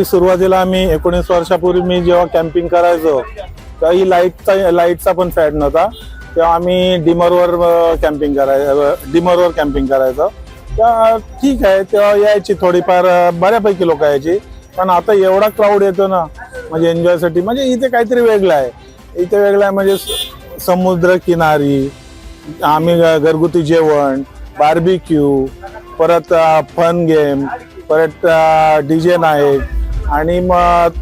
ती सुरुवातीला आम्ही एकोणीस वर्षापूर्वी मी जेव्हा कॅम्पिंग करायचो तेव्हा ही लाईटचा लाईटचा पण फॅड नव्हता. तेव्हा आम्ही डिमरवर कॅम्पिंग करायचं डिमरवर कॅम्पिंग करायचो. तेव्हा ठीक आहे तेव्हा यायची थोडीफार बऱ्यापैकी लोक यायची. पण आता एवढा क्राऊड येतो ना म्हणजे एन्जॉयसाठी म्हणजे इथे काहीतरी वेगळं आहे. इथे वेगळं आहे म्हणजे समुद्र किनारी आम्ही घरगुती जेवण बार्बिक्यू परत फन गेम परत डी जे नाईट आणि मग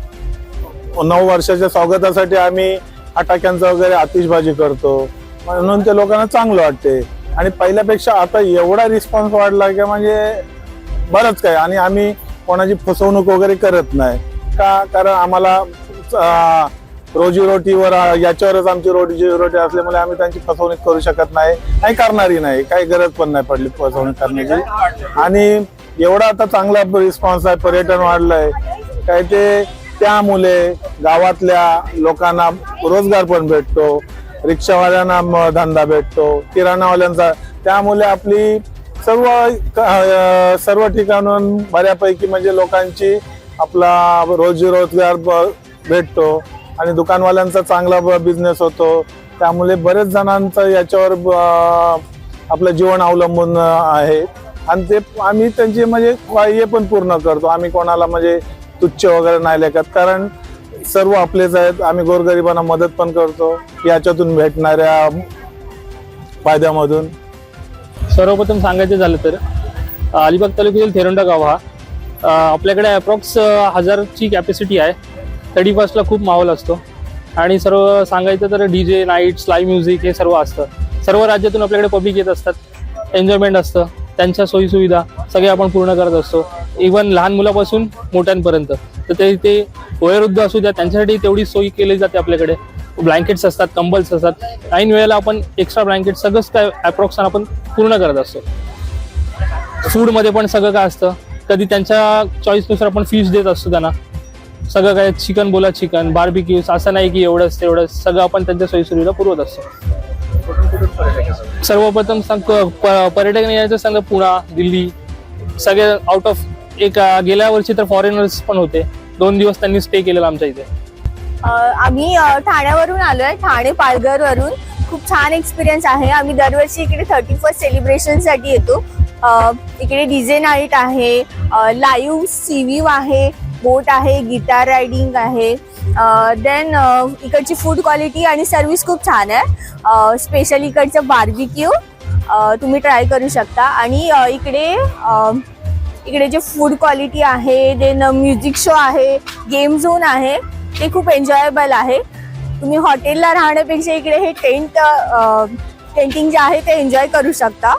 नऊ वर्षाच्या स्वागतासाठी आम्ही फटाक्यांचा वगैरे आतिषबाजी करतो. म्हणून ते लोकांना चांगलं वाटते. आणि पहिल्यापेक्षा आता एवढा रिस्पॉन्स वाढला की म्हणजे बरंच काय आणि आम्ही कोणाची फसवणूक वगैरे करत नाही. का? कारण आम्हाला रोजीरोटीवर याच्यावरच आमची रोजीरोटी असल्यामुळे आम्ही त्यांची फसवणूक करू शकत नाही. नाही करणारी नाही. काही गरज पण नाही पडली फसवणूक करण्याची. आणि एवढा आता चांगला रिस्पॉन्स आहे. पर्यटन वाढलंय. काय ते त्यामुळे गावातल्या लोकांना रोजगार पण भेटतो रिक्षावाल्यांना म- धंदा भेटतो किराणावाल्यांचा. त्यामुळे आपली सर्व सर्व ठिकाणून बऱ्यापैकी म्हणजे लोकांची आपला रोजी रोजगार ब- भेटतो आणि दुकानवाल्यांचा चांगला बिझनेस होतो. त्यामुळे बरेच जणांचं याच्यावर आपलं जीवन अवलंबून आहे. आणि ते आम्ही त्यांचे म्हणजे हे पण पूर्ण करतो. आम्ही कोणाला म्हणजे तुच्छ वगैरे नाही लेखत. कारण सर्व आपलेच आहेत आम्ही गोरगरिबांना मदत पण करतो. याच्यातून भेटणाऱ्या फायद्यामधून. सर्वप्रथम सांगायचं झालं तर अलिबाग तालुक्यातील थेरोंडा गाव हा आपल्याकडे अप्रॉक्स हजारची कॅपॅसिटी आहे. थर्टी फर्स्टला खूप माहोल असतो. आणि सर्व सांगायचं तर D J nights live music हे सर्व असतं. सर्व राज्यातून आपल्याकडे पब्लिक येत असतात. एन्जॉयमेंट असतं. त्यांच्या सोयीसुविधा सगळे आपण पूर्ण करत असतो. इवन लहान मुलापासून मोठ्यांपर्यंत. तर ते ते वयोवृद्ध असू द्या त्यांच्यासाठी तेवढी सोयी केली जाते आपल्याकडे. ब्लँकेट्स असतात कंबल्स असतात. ऐन वेळेला आपण एक्स्ट्रा ब्लँकेट सगळंच काय अप्रॉक्सन आपण पूर्ण करत असतो. फूडमध्ये पण सगळं काय असतं? कधी त्यांच्या चॉईसनुसार आपण फिश देत असतो त्यांना. सगळं काय चिकन बोला चिकन बार्बिक्यूज असं नाही की एवढंच तेवढंच. सगळं आपण त्यांच्या सोयीसुविधा पुरवत असतो. सर्वप्रथम सांग प- पर्यटक यायचं सांग पुणा दिल्ली. सगळे आउट ऑफ एक अं, गेल्या वर्षी तर फॉरेनर्स पण होते. दोन दिवस त्यांनी स्टे केलेला आमच्या इथे. अ, आम्ही अ, ठाण्यावरून आलोय ठाणे पालघर वरून खूप छान एक्सपिरियन्स आहे. आम्ही दरवर्षी इकडे थर्टी फर्स्ट सेलिब्रेशनसाठी येतो. अ, इकडे डीजे नाईट आहे लाईव्ह सीव्हीव आहे बोट आहे गिटार रायडिंग आहे. देन इकडची फूड क्वालिटी आणि सर्व्हिस खूप छान आहे. स्पेशल इकडचं बार्बिक्यू तुम्ही ट्राय करू शकता. आणि अ, इकडे इकडे जे फूड क्वालिटी आहे देन म्युझिक शो आहे गेम झोन आहे ते खूप एन्जॉयबल आहे. तुम्ही हॉटेलला राहण्यापेक्षा इकडे हे टेंट टेंटिंग जे आहे ते एन्जॉय करू शकता.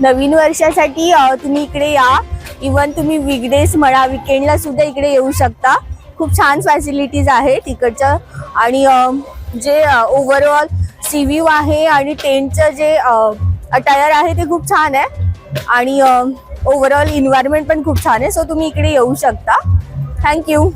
नवीन वर्षासाठी. तुम्ही इकडे या. इवन तुम्ही वीकडेज म्हणा विकेंडला सुद्धा इकडे येऊ शकता. खूप छान फॅसिलिटीज आहे तिकडचं. आणि जे ओव्हरऑल सी व्ह्यू आहे आणि टेंटचं जे अटायर आहे ते खूप छान आहे. आणि ओव्हरऑल इन्व्हायरमेंट पण खूप छान आहे सो तुम्ही इकडे येऊ शकता. थँक्यू